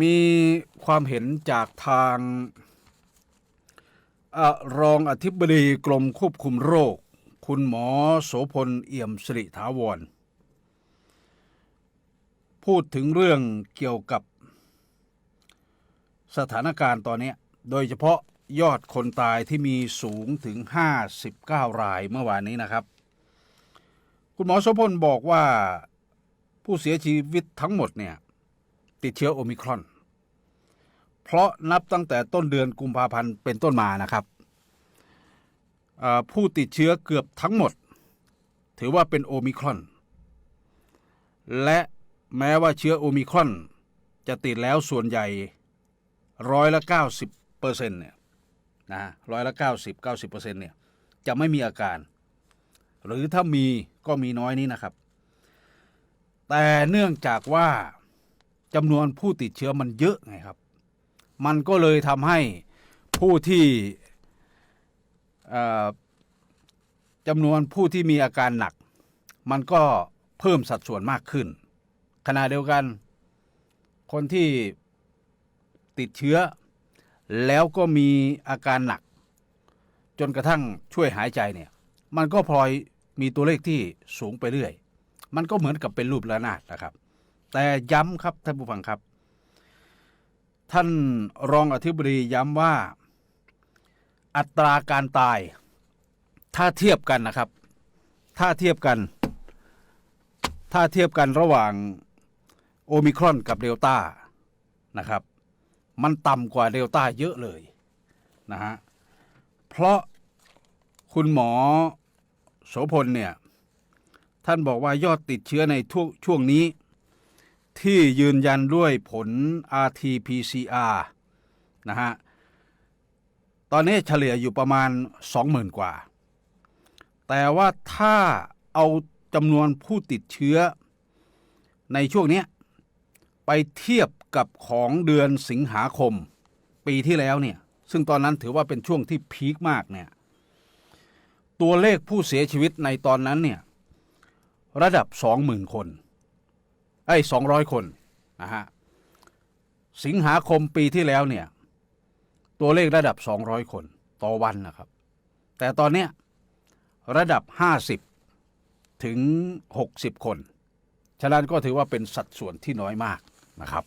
มีความเห็นจากทางอรองอธิบดีกรมควบคุมโรค คุณหมอโสพลเอี่ยมสิริถาวร พูดถึงเรื่องเกี่ยวกับสถานการณ์ตอนนี้ โดยเฉพาะยอดคนตายที่มีสูงถึง 59 รายเมื่อวานนี้นะครับ คุณหมอโสพลบอกว่าผู้เสียชีวิตทั้งหมดเนี่ย ติดเชื้อโอมิครอน เพราะนับตั้งแต่ต้นเดือนกุมภาพันธ์เป็นต้นมานะครับผู้ติดเชื้อเกือบทั้งหมด ถือว่าเป็นโอมิครอน และแม้ว่าเชื้อโอมิครอน จะติดแล้วส่วนใหญ่ร้อยละ90เปอร์เซ็นต์เนี่ยนะร้อยละ90 90เปอร์เซ็นต์เนี่ยจะไม่มีอาการ หรือถ้ามีก็มีน้อยนี้นะครับ แต่เนื่องจากว่า จำนวนผู้ติดเชื้อมันเยอะไงครับ มันก็เลยทำให้ผู้ที่จำนวนผู้ที่มีอาการหนัก มันก็เพิ่มสัดส่วนมากขึ้น ขณะเดียวกัน คนที่ติดเชื้อ แล้วก็มีอาการหนัก จนกระทั่งช่วยหายใจเนี่ย มันก็พลอยมีตัวเลขที่สูงไปเรื่อย มันก็เหมือนกับเป็นรูประนาดนะครับ แต่ย้ำครับท่านผู้ฟังครับ ท่านรองอธิบดีย้ำว่า อัตราการตาย ถ้าเทียบกันนะครับ ถ้าเทียบกัน ถ้าเทียบกันระหว่างโอมิครอนกับเดลต้านะครับ มันต่ำกว่าเดลต้าเยอะเลยนะฮะเพราะคุณหมอโสพลเนี่ย ท่านบอกว่ายอดติดเชื้อในช่วงช่วงนี้ ที่ยืนยันด้วยผล RT-PCR นะฮะ ตอนนี้เฉลี่ยอยู่ประมาณ 20,000 กว่า แต่ว่าถ้าเอาจำนวนผู้ติดเชื้อในช่วงนี้ไปเทียบกับของเดือนสิงหาคม ปีที่แล้วเนี่ย ซึ่งตอนนั้นถือว่าเป็นช่วงที่พีคมากเนี่ย ตัวเลขผู้เสียชีวิตในตอนนั้นเนี่ย ระดับ 20,000 คน ไอ้สองร้อยคนนะฮะสิงหาคมปีที่แล้วเนี่ย ตัวเลขระดับ 200 คนต่อวันนะครับ แต่ตอนเนี้ยระดับ 50 ถึง 60 คน ฉะนั้นก็ถือว่าเป็นสัดส่วนที่น้อยมากนะครับ